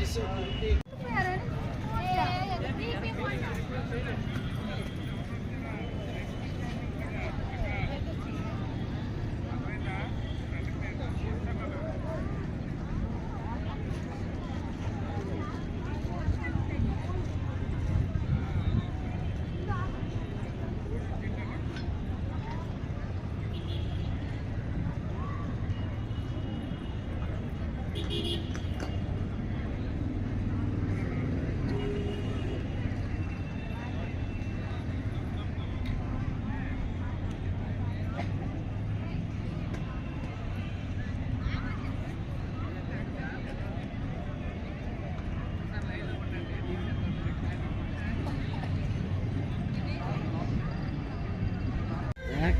Back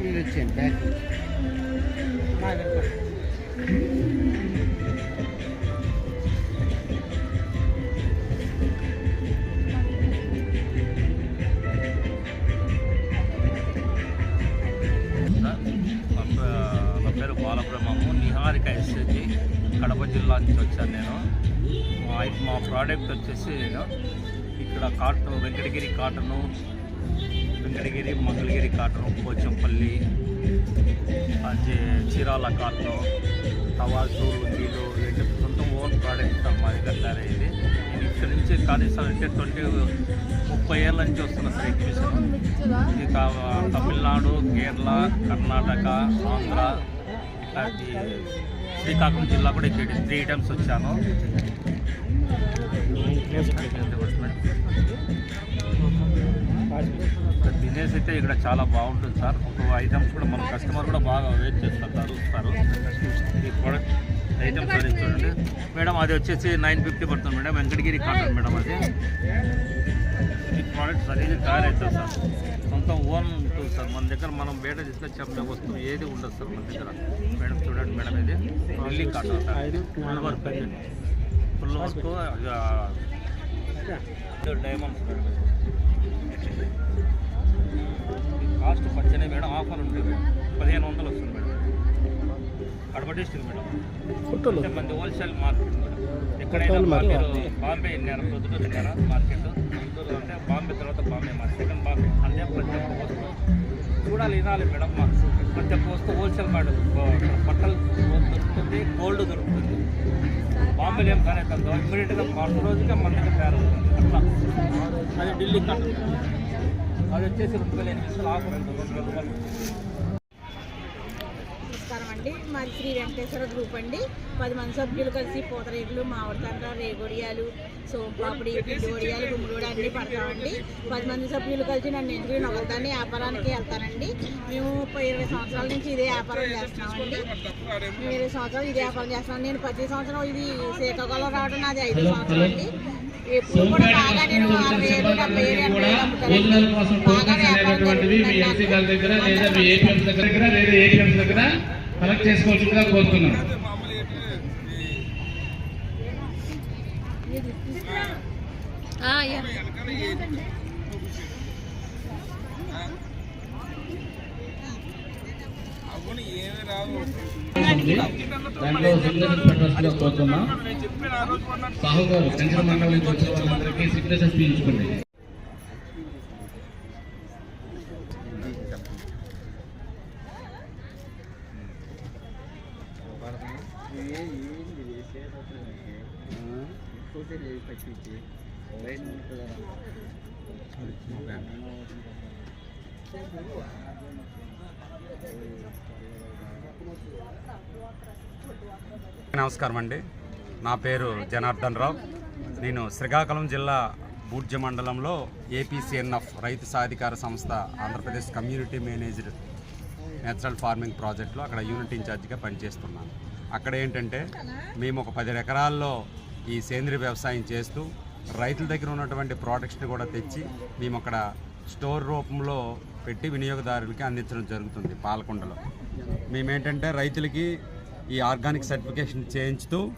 ఇది వచ్చాను back నా పేరు బాలబ్రహ్మము. నిహారిక ఎస్ఎస్జి. కడప జిల్లా నుంచి వచ్చాను నేను. మా మా ప్రోడక్ట్ వచ్చేసి ఇక్కడ cotton Venkatagiri cotton Venkatagiri Mangalagiri cotton Pochampally Chirala cotton towels లుంగీలు ఇవన్నీ సొంత ఓన్ ప్రోడక్ట్ మా దగ్గర ఇది. ఇక్కడ నుంచి కనీసం అంటే ట్వంటీ ముప్పై ఏళ్ళ నుంచి వస్తున్న సార్ ఎగ్జిబిషన్. ఇది కా- తమిళనాడు కేరళ కర్ణాటక ఆంధ్ర ఇట్లాంటి శ్రీకాకుళం జిల్లా కూడా ఇక్కడ త్రీ టైమ్స్ వచ్చాను. బిజినెస్ అయితే ఇక్కడ చాలా బాగుంటుంది సార్. ఒక ఐటమ్స్ కూడా మన కస్టమర్ కూడా బాగా వెయిట్ చేస్తారు సార్ ఈ ప్రోడక్ట్ ఐటమ్స్ అనేది చూడండి. మేడం అది వచ్చేసి నైన్ ఫిఫ్టీ పడుతుంది మేడం వెంకటగిరి కాటన్ మేడం అది. ఈ ప్రోడక్ట్స్ అనేది తయారవుతుంది సార్. సొంత ఓన్ ఉంటుంది సార్. మన దగ్గర మనం బయట తీసుకొచ్చి అమ్మే వస్తువు ఏది ఉండదు సార్ మన దగ్గర. మేడం చూడండి మేడం ఇది. Delhi cotton sir full work full work diamonds madam cost పచ్చనే madam offer ఉంటుంది పదిహేను వందలు వస్తుంది మేడం. కడప డిస్ట్రిక్ట్ మేడం అంటే మంది హోల్సేల్ మార్కెట్ మేడం. ఎక్కడైనా మీరు? బాంబే వెళ్ళారు? ప్రొద్దుటూరు వెళ్ళారా మార్కెట్? గుంటూరు అంటే బాంబే తర్వాత బాంబే మార్కెట్ సెకండ్ బాంబే. అంటే ప్రతి ఒక్క వస్తువు చూడాలి వినాలి మేడం మా ప్రతి ఒక్క వస్తువు హోల్సేల్ మార్కెట్ బట్టలు దొరుకుతుంది గోల్డ్ దొరుకుతుంది. బాంబేలో ఏం కానీ తగ్గ ఇమీడియట్గా మరుసటి రోజుగా మన దగ్గర తయారవుతుంది. అట్లా. అది ఢిల్లీ కాటన్ అది వచ్చేసి రెండు వేల ఎనిమిది ఆఫర్ ఉంటుంది రెండు వేల రూపాయలు నమస్కారం అండి. మాది శ్రీ వెంకటేశ్వర గ్రూప్ అండి. పది మంది సభ్యులు కలిసి పూతరేకులు మామిడి రేగొడియాలు సోంపాపిడి పిండివడియాలు గుమ్మడి అన్నీ పడతామండి. పది మంది సభ్యులు కలిసి నన్ను ఎందుకు నేను వ్యాపారానికి వెళ్తానండి. మేము ఇరవై సంవత్సరాల నుంచి ఇదే వ్యాపారం చేస్తున్నామండి. మేము ఇరవై సంవత్సరాలు ఇదే వ్యాపారం చేస్తున్నాం. నేను ప్రతి సంవత్సరం ఇది శ్రీకాకుళం రావడం నాది ఐదు సంవత్సరాలు అండి. కోసం టోకెన్స్ మీ గారి దగ్గర. లేదా మీ దగ్గర లేదా దగ్గర కలెక్ట్ చేసుకోవాల్సిందిగా కోరుతున్నాం దాంట్లో సిగ్నేచర్ పెట్టవలసిందిగా కోరుతున్నాం సాహు గారు కంచెల మండలం నుంచి వచ్చిన వాళ్ళందరికీ సిగ్నేచర్ తీయించుకోండి Thank you. నమస్కారం అండి. నా పేరు జనార్దన్ రావు. నేను శ్రీకాకుళం జిల్లా బూడ్జ మండలంలో ఏపీసీఎన్ఎఫ్ రైతు సాధికార సంస్థ Andhra Pradesh community managed natural farming ప్రాజెక్ట్లో అక్కడ యూనిట్ ఇన్ఛార్జిగా పనిచేస్తున్నాను. అక్కడ ఏంటంటే మేము ఒక పది ఎకరాల్లో ఈ సేంద్రియ వ్యవసాయం చేస్తూ రైతుల దగ్గర ఉన్నటువంటి ప్రోడక్ట్స్ని కూడా తెచ్చి మేము అక్కడ స్టోర్ రూపంలో పెట్టి వినియోగదారులకి అందించడం జరుగుతుంది పాలకొండలో. మేమేంటంటే రైతులకి ఈ ఆర్గానిక్ సర్టిఫికేషన్ చేయించుతూ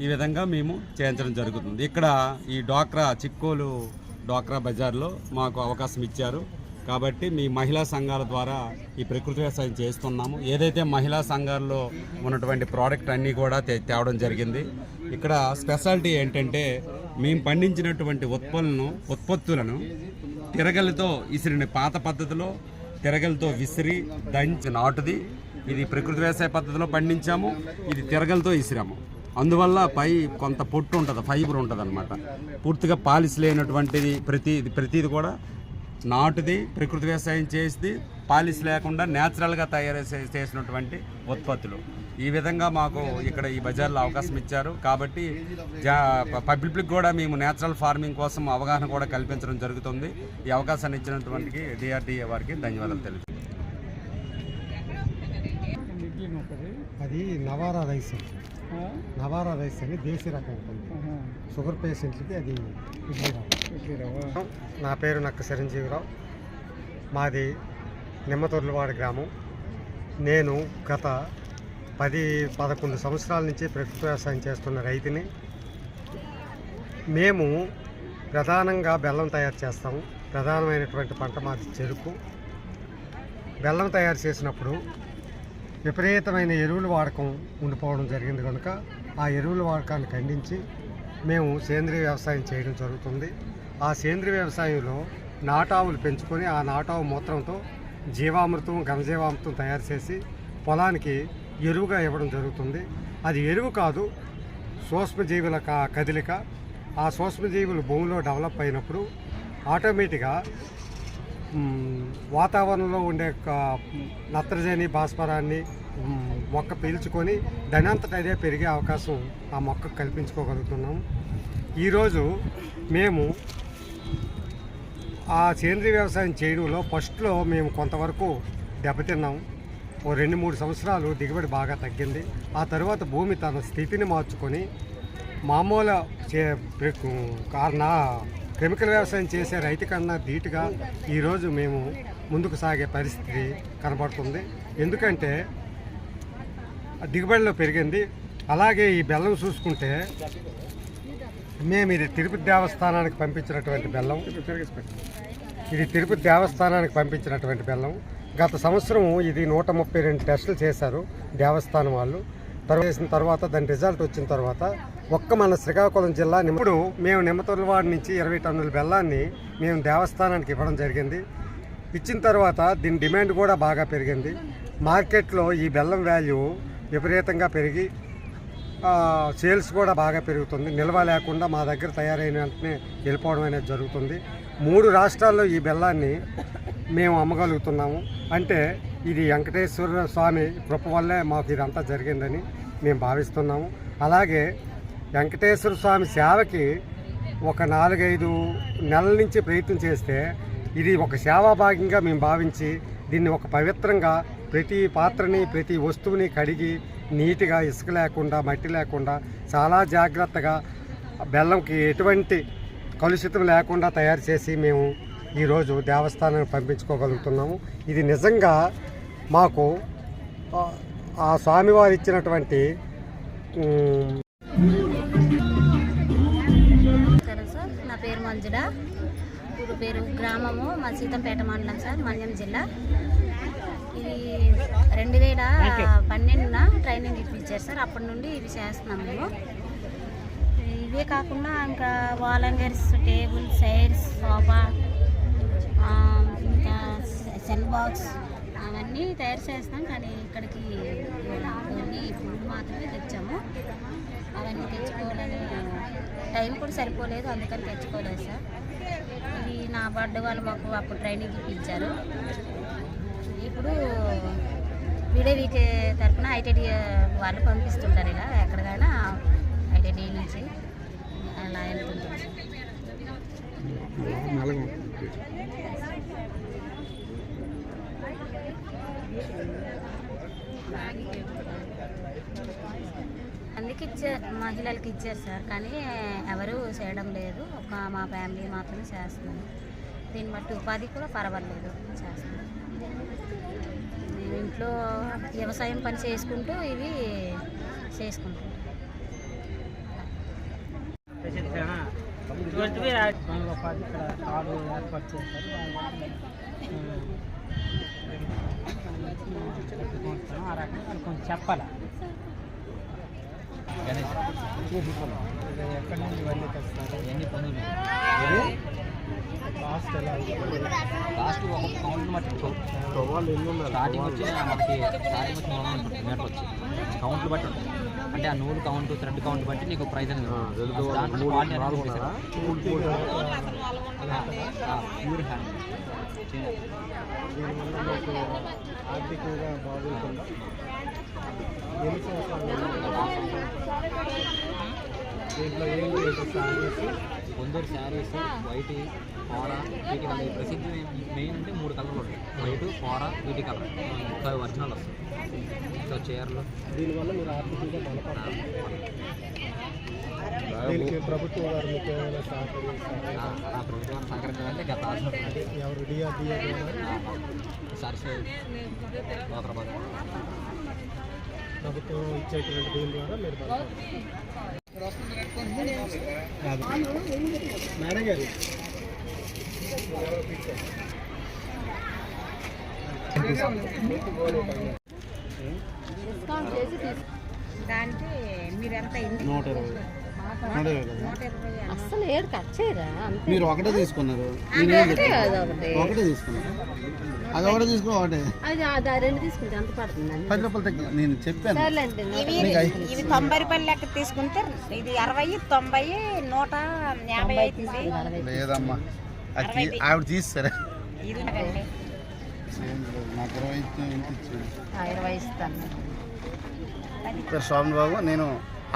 ఈ విధంగా మేము చేయించడం జరుగుతుంది. ఇక్కడ ఈ డ్వాక్రా చిక్కోలు డ్వాక్రా బజార్లో మాకు అవకాశం ఇచ్చారు. కాబట్టి మీ మహిళా సంఘాల ద్వారా ఈ ప్రకృతి వ్యవసాయం చేస్తున్నాము. ఏదైతే మహిళా సంఘాల్లో ఉన్నటువంటి ప్రోడక్ట్ అన్నీ కూడా తే- తేవడం జరిగింది. ఇక్కడ స్పెషాలిటీ ఏంటంటే మేము పండించినటువంటి ఉత్పత్తులను ఉత్పత్తులను తిరగలితో ఇసిరిన పాత పద్ధతిలో తిరగలతో విసిరి దంచి నాటుది. ఇది ప్రకృతి వ్యవసాయ పద్ధతిలో పండించాము. ఇది తిరగలతో ఇసిరాము అందువల్ల పై కొంత పొట్టు ఉంటుంది ఫైబర్ ఉంటుంది అనమాట పూర్తిగా పాలిష్ లేనటువంటిది ప్రతి ప్రతిది కూడా నాటుది ప్రకృతి వ్యవసాయం చేసి పాలిష్ లేకుండా న్యాచురల్గా తయారు చే- చేసినటువంటి ఉత్పత్తులు. ఈ విధంగా మాకు ఇక్కడ ఈ బజార్లో అవకాశం ఇచ్చారు. కాబట్టి జా పబ్లిక్ కూడా మేము న్యాచురల్ ఫార్మింగ్ కోసం అవగాహన కూడా కల్పించడం జరుగుతుంది. ఈ అవకాశాన్ని ఇచ్చినటువంటి డిఆర్డిఏ వారికి ధన్యవాదాలు తెలుసు అది నవారా రైస్ నవారా రైస్ అని దేశీ రకం షుగర్ పేషెంట్లకి అది ఇడ్లీ రవ్వ. నా పేరు నక్క చిరంజీవిరావు. మాది నిమ్మతొర్లువాడ గ్రామం. నేను గత పది పదకొండు సంవత్సరాల నుంచి ప్రకృతి వ్యవసాయం చేస్తున్న రైతుని మేము ప్రధానంగా బెల్లం తయారు చేస్తాము. ప్రధానమైనటువంటి పంట మాది చెరుకు. బెల్లం తయారు చేసినప్పుడు విపరీతమైన ఎరువుల వాడకం ఉండిపోవడం జరిగింది కనుక ఆ ఎరువుల వాడకాన్ని ఖండించి మేము సేంద్రియ వ్యవసాయం చేయడం జరుగుతుంది. ఆ సేంద్రియ వ్యవసాయంలో నాటావులు పెంచుకొని ఆ నాటావు మూత్రంతో జీవామృతం ఘనజీవామృతం తయారు చేసి పొలానికి ఎరువుగా ఇవ్వడం జరుగుతుంది. అది ఎరువు కాదు సూక్ష్మజీవుల కదలిక. ఆ సూక్ష్మజీవులు భూమిలో డెవలప్ అయినప్పుడు ఆటోమేటిక్గా వాతావరణంలో ఉండే నత్రజని భాస్వరాన్ని మొక్క పీల్చుకొని దానంతట అదే పెరిగే అవకాశం ఆ మొక్కకు కల్పించుకోగలుగుతున్నాం. ఈరోజు మేము ఆ సేంద్రీయ వ్యవసాయం చేయడంలో ఫస్ట్లో మేము కొంతవరకు దెబ్బతిన్నాం. ఓ రెండు మూడు సంవత్సరాలు దిగుబడి బాగా తగ్గింది. ఆ తర్వాత భూమి తన స్థితిని మార్చుకొని మామూలు చే కారణ కెమికల్ వ్యవసాయం చేసే రైతు కన్నా ధీటుగా ఈరోజు మేము ముందుకు సాగే పరిస్థితి కనబడుతుంది. ఎందుకంటే దిగుబడిలో పెరిగింది. అలాగే ఈ బెల్లం చూసుకుంటే మేము ఇది తిరుపతి దేవస్థానానికి పంపించినటువంటి బెల్లం. ఇది తిరుపతి దేవస్థానానికి పంపించినటువంటి బెల్లం. గత సంవత్సరం ఇది నూట ముప్పై రెండు టెస్టులు చేశారు దేవస్థానం వాళ్ళు. తర్వాత చేసిన తర్వాత దాని రిజల్ట్ వచ్చిన తర్వాత ఒక్క మన శ్రీకాకుళం జిల్లా ఇప్పుడు మేము నిమ్మతొలవాడి నుంచి ఇరవై టన్నుల బెల్లాన్ని మేము దేవస్థానానికి ఇవ్వడం జరిగింది. ఇచ్చిన తర్వాత దీని డిమాండ్ కూడా బాగా పెరిగింది. మార్కెట్లో ఈ బెల్లం వాల్యూ విపరీతంగా పెరిగి సేల్స్ కూడా బాగా పెరుగుతుంది. నిల్వ లేకుండా మా దగ్గర తయారైన వెంటనే వెళ్ళిపోవడం అనేది జరుగుతుంది. మూడు రాష్ట్రాల్లో ఈ బెల్లాన్ని మేము అమ్మగలుగుతున్నాము. అంటే ఇది వెంకటేశ్వర స్వామి కృప వల్లే మాకు ఇదంతా జరిగిందని మేము భావిస్తున్నాము. అలాగే వెంకటేశ్వర స్వామి సేవకి ఒక నాలుగైదు నెలల నుంచి ప్రయత్నం చేస్తే ఇది ఒక సేవా భాగంగా మేము భావించి దీన్ని ఒక పవిత్రంగా ప్రతి పాత్రని ప్రతి వస్తువుని కడిగి నీట్గా ఇసుక లేకుండా మట్టి లేకుండా చాలా జాగ్రత్తగా బెల్లంకి ఎటువంటి కలుషితం లేకుండా తయారు చేసి మేము ఈరోజు దేవస్థానానికి పంపించుకోగలుగుతున్నాము. ఇది నిజంగా మాకు ఆ- స్వామివారు ఇచ్చినటువంటి సార్. నా పేరు మంజుడ ఊరు పేరు గ్రామము మా సీతంపేట మండలం సార్ మన్యం జిల్లా. ఇది రెండు వేల పన్నెండున ట్రైనింగ్ ఇప్పించారు సార్. అప్పటి నుండి ఇవి చేస్తున్నాం మేము. ఇవే కాకుండా ఇంకా wall hangers table chairs sofa ఇంకా సెల్ బాక్స్ అవన్నీ తయారు చేస్తాం కానీ ఇక్కడికి ఫుడ్ మాత్రమే తెచ్చాము. అవన్నీ తెచ్చుకోవాలని టైం కూడా సరిపోలేదు అందుకని తెచ్చుకోలేదు సార్. ఇది నా బర్త్డే వాళ్ళు మాకు అప్పుడు ట్రైనింగ్ ఇప్పించారు. ఇప్పుడు వీడే వీకే తరఫున ఐటీడీ వాళ్ళు పంపిస్తుంటారు ఇలా ఎక్కడికైనా ఐటీడీ నుంచి. అలా వెళ్తుంటారు. అందుకే ఇచ్చారు మహిళలకు ఇచ్చారు సార్ కానీ ఎవరు చేయడం లేదు. ఒక మా ఫ్యామిలీ మాత్రమే చేస్తున్నాం. దీన్ని బట్టి ఉపాధి కూడా పర్వాలేదు చేస్తున్నాం. మేము ఇంట్లో వ్యవసాయం పని చేసుకుంటూ ఇవి చేసుకుంటాం ఇటువంటివి దానిలో పాటు ఇక్కడ కారు ఏర్పాటు చేశారు ఆ రకంగా వాళ్ళు కొంచెం చెప్పాలి? ఎక్కడి నుంచి ఇవన్నీ తెస్తారు? ఎన్ని పనులు? కాస్ట్ ఎలా లాస్ట్ ఒక కౌంట్ మట్టి స్టార్టింగ్ వచ్చి మనకి స్టార్టింగ్ వచ్చి మూడు వందలు ఉంటుంది మీటర్ వచ్చి. కౌంట్లు బట్టి ఉంటుంది. అంటే ఆ నూలు కౌంట్ థ్రెడ్ కౌంట్ బట్టి నీకు ప్రైస్ అనేది. దాంట్లో quality అనేది ప్యూర్ హ్యాండ్ ఆర్థికంగా బాగుంటుందా? దీంట్లో సారీస్ కొందరు శారీస్ వైట్ కోర వీటి కలర్. ప్రసిద్ధి మెయిన్ అంటే మూడు కలర్లు ఉంటాయి. వైట్ కోర వీటి కలర్. ఫైవ్ ఒరిజినల్ వస్తాయి సో చీరలు. దీనివల్ల మీరు ఆర్థికంగా ప్రభుత్వం ఆ ఆ ప్రభుత్వాన్ని సహకరించాలంటే గత అంటే ఎవరు డిఆర్డిఏ సరస్వతి హైదరాబాద్ ప్రభుత్వం ఇచ్చేటువంటి దీని ద్వారా మీరు గారు దానికి మీరు ఎంత నూట ఇరవై నూట ఇరవై. అసలు ఏడు కట్ చేయరా? మీరు ఒకటే తీసుకున్నారు. ఒకటే తీసుకున్నారు. అది ఒకటే ఒకటే. రెండు తీసుకుంటే పది రూపాయలు తగ్గి నేను చెప్పాను. ఇవి తొంభై రూపాయలు లెక్క తీసుకుంటే ఇది అరవై తొంభై నూట యాభై అవుతుంది. లేదమ్మా. ఆవిడ తీస్తారా? ఇరవై ఇస్తాను. స్వామి బాబు నేను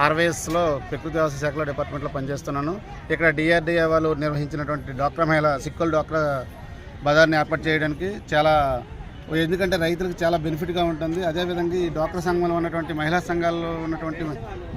ఆర్వైఎస్లో ప్రకృతి వ్యవసాయ శాఖలో డిపార్ట్మెంట్లో పనిచేస్తున్నాను. ఇక్కడ డిఆర్డిఏ వాళ్ళు నిర్వహించినటువంటి డాక్టర్ మహిళ సిక్కుల డాక్టర్ బజార్ని ఏర్పాటు చేయడానికి చాలా ఎందుకంటే రైతులకు చాలా బెనిఫిట్గా ఉంటుంది. అదేవిధంగా ఈ డాక్టర్ సంఘంలో ఉన్నటువంటి మహిళా సంఘాల్లో ఉన్నటువంటి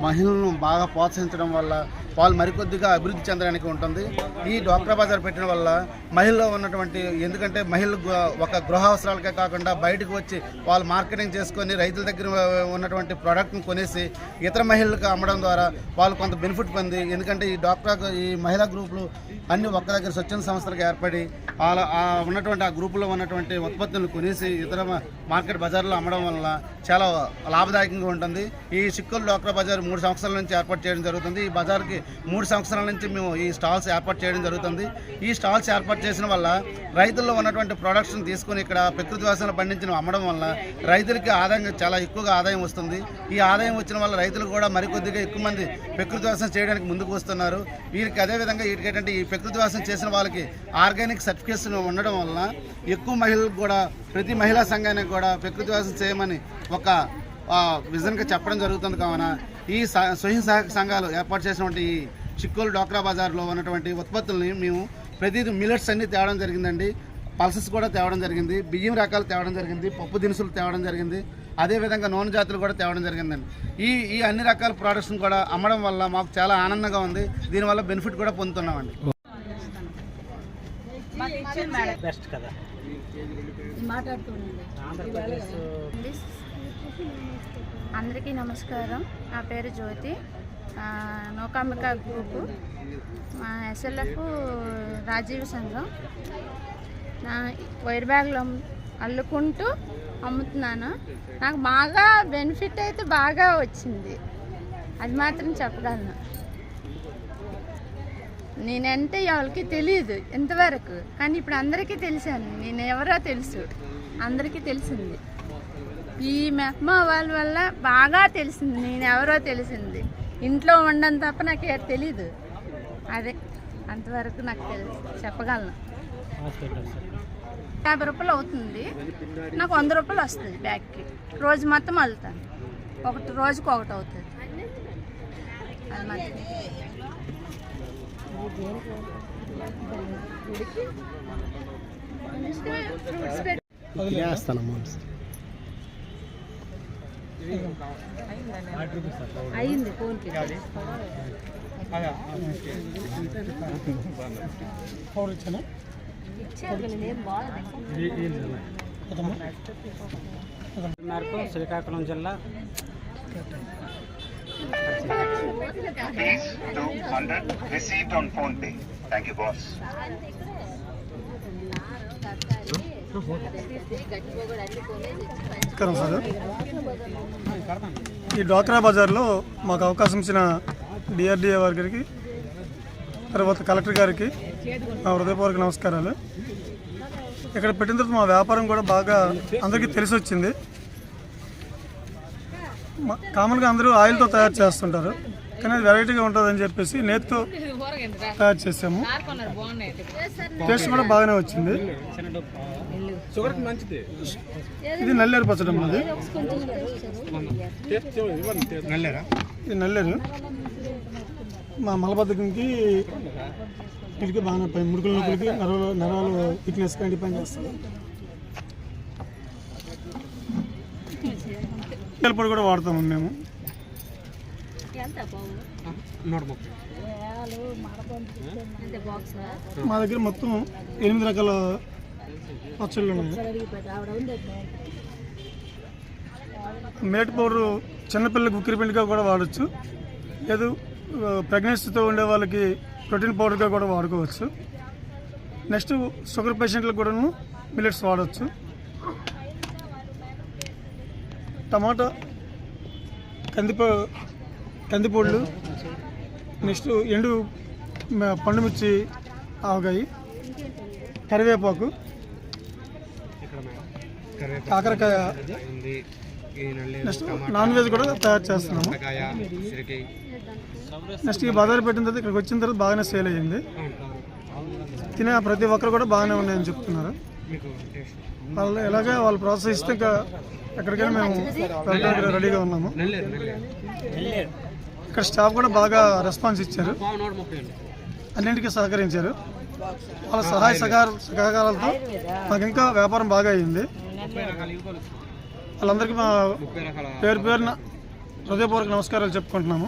మహిళలను బాగా ప్రోత్సహించడం వల్ల వాళ్ళు మరికొద్దిగా అభివృద్ధి చెందడానికి ఉంటుంది. ఈ డాక్టర్ బజార్ పెట్టడం వల్ల మహిళల్లో ఉన్నటువంటి ఎందుకంటే మహిళలు ఒక గృహ అవసరాలకే కాకుండా బయటకు వచ్చి వాళ్ళు మార్కెటింగ్ చేసుకొని రైతుల దగ్గర ఉన్నటువంటి ప్రోడక్ట్ని కొనేసి ఇతర మహిళలకు అమ్మడం ద్వారా వాళ్ళు కొంత బెనిఫిట్ పొంది ఎందుకంటే ఈ డాక్టర్ ఈ మహిళా గ్రూపులు అన్ని ఒక్క దగ్గర స్వచ్ఛంద సంస్థలకు ఏర్పడి వాళ్ళ ఉన్నటువంటి ఆ గ్రూపులో ఉన్నటువంటి ఉత్పత్తులను కొనేసి ఇతర మార్కెట్ బజార్లో అమ్మడం వల్ల చాలా లాభదాయకంగా ఉంటుంది. ఈ చిక్కూరు డోక్రా బజార్ మూడు సంవత్సరాల నుంచి ఏర్పాటు చేయడం జరుగుతుంది. ఈ బజార్కి మూడు సంవత్సరాల నుంచి మేము ఈ స్టాల్స్ ఏర్పాటు చేయడం జరుగుతుంది. ఈ స్టాల్స్ ఏర్పాటు చేసిన వల్ల రైతుల్లో ఉన్నటువంటి ప్రొడక్ట్స్ని తీసుకొని ఇక్కడ ప్రకృతి వ్యవసాయం పండించిన అమ్మడం వల్ల రైతులకి ఆదాయం చాలా ఎక్కువగా ఆదాయం వస్తుంది. ఈ ఆదాయం వచ్చిన వల్ల రైతులు కూడా మరికొద్దిగా ఎక్కువ మంది ప్రకృతి వ్యవసాయం చేయడానికి ముందుకు వస్తున్నారు. వీరికి అదేవిధంగా వీటికి ఏంటంటే ఈ ప్రకృతి వ్యవసాయం చేసిన వాళ్ళకి ఆర్గానిక్ సర్టిఫికేషన్ ఉండడం వలన ఎక్కువ మహిళలకు కూడా ప్రతి మహిళా సంఘానికి కూడా ప్రకృతి వ్యవసాయం చేయమని ఒక విజన్గా చెప్పడం జరుగుతుంది కావున ఈ స్వయం సహాయక సంఘాలు ఏర్పాటు చేసినటువంటి ఈ చిక్కోలు డోక్రా బజార్లో ఉన్నటువంటి ఉత్పత్తుల్ని మేము ప్రతిదీ మిల్లెట్స్ అన్నీ తేవడం జరిగిందండి. పల్సెస్ కూడా తేవడం జరిగింది. బియ్యం రకాలు తేవడం జరిగింది. పప్పు దినుసులు తేవడం జరిగింది. అదేవిధంగా నూనె జాతులు కూడా తేవడం జరిగిందండి. ఈ ఈ అన్ని రకాల ప్రోడక్ట్స్ని కూడా అమ్మడం వల్ల మాకు చాలా ఆనందంగా ఉంది. దీనివల్ల బెనిఫిట్ కూడా పొందుతున్నామండి. బెస్ట్ కదా. అందరికీ నమస్కారం. నా పేరు జ్యోతి. నౌకాంబిక గ్రూపు. మా ఎస్ఎల్ఎఫ్ రాజీవ్ సంఘం. నా వైర్ బ్యాగ్లు అల్లుకుంటూ అమ్ముతున్నాను. నాకు బాగా బెనిఫిట్ అయితే బాగా వచ్చింది. అది మాత్రం చెప్పగలను. నేనంటే ఎవరికి తెలియదు ఇంతవరకు. కానీ ఇప్పుడు అందరికీ తెలిసాను. నేను ఎవరో తెలుసు. అందరికీ తెలిసింది. ఈ మెహమా వాళ్ళ వల్ల బాగా తెలిసింది. నేను ఎవరో తెలిసింది. ఇంట్లో ఉండడం తప్ప నాకు ఏ తెలీదు. అదే. అంతవరకు నాకు తెలుసు చెప్పగలను. యాభై రూపాయలు అవుతుంది. నాకు వంద రూపాయలు వస్తుంది బ్యాగ్కి. రోజు మొత్తం వెళ్తాను ఒకటి రోజుకి ఒకటి అవుతుంది. అది మాత్రం అయింది ఫోన్కి ఫోన్ ఇచ్చానా మేరకు శ్రీకాకుళం జిల్లా received on phone pay. Thank you boss. నమస్కారం సార్. ఈ డ్వాక్రా బజార్లో మాకు అవకాశం ఇచ్చిన డిఆర్డిఏ వారికి తర్వాత కలెక్టర్ గారికి నా హృదయపూర్వక నమస్కారాలు. ఇక్కడ పెట్టిన తర్వాత మా వ్యాపారం కూడా బాగా అందరికీ తెలిసి వచ్చింది కామన్గా అందరూ ఆయిల్తో తయారు చేస్తుంటారు. కానీ అది వెరైటీగా ఉంటుందని చెప్పేసి నేతితో తయారు చేసాము. టేస్ట్ కూడా బాగానే వచ్చింది. ఇది నల్లేరు పచ్చడి అన్నది ఇది నల్లేరు. మా మలబద్ధకంకి వీటికి బాగానే పని ముడుకుల నొప్పులకి నరవలు నరాలు వీక్నెస్ కంటి పని చేస్తుంది పొడి కూడా వాడతాము మేము. మా దగ్గర మొత్తం ఎనిమిది రకాల పచ్చళ్ళు ఉన్నాయి. మేట్ పౌడర్ చిన్నపిల్లలకు ఉక్కిరిపిండిగా కూడా వాడచ్చు. లేదు ప్రెగ్నెన్సీతో ఉండే వాళ్ళకి ప్రోటీన్ పౌడర్గా కూడా వాడుకోవచ్చు. నెక్స్ట్ షుగర్ పేషెంట్లకు కూడాను మిల్లెట్స్ వాడవచ్చు టమాటా కందిప కందిపొడులు నెక్స్ట్ ఎండు పండుమిర్చి ఆవకాయ కరివేపాకు కాకరకాయ నెక్స్ట్ నాన్ వెజ్ కూడా తయారు చేస్తున్నాము. నెక్స్ట్ ఈ బజార్ పెట్టిన తర్వాత ఇక్కడికి వచ్చిన తర్వాత బాగానే సేల్ అయ్యింది. తినే ప్రతి ఒక్కరు కూడా బాగానే ఉన్నాయని చెప్తున్నారు. వాళ్ళు ఎలాగే వాళ్ళు ప్రోత్సహిస్తే ఇంకా ఎక్కడికైనా మేము వెళ్ళడానికి రెడీగా ఉన్నాము. ఇక్కడ స్టాఫ్ కూడా బాగా రెస్పాన్స్ ఇచ్చారు. అన్నింటికీ సహకరించారు. వాళ్ళ సహాయ సహకార సహకారాలతో మాకు ఇంకా వ్యాపారం బాగా అయింది. వాళ్ళందరికీ మా పేరు పేరున హృదయపూర్వక నమస్కారాలు చెప్పుకుంటున్నాము.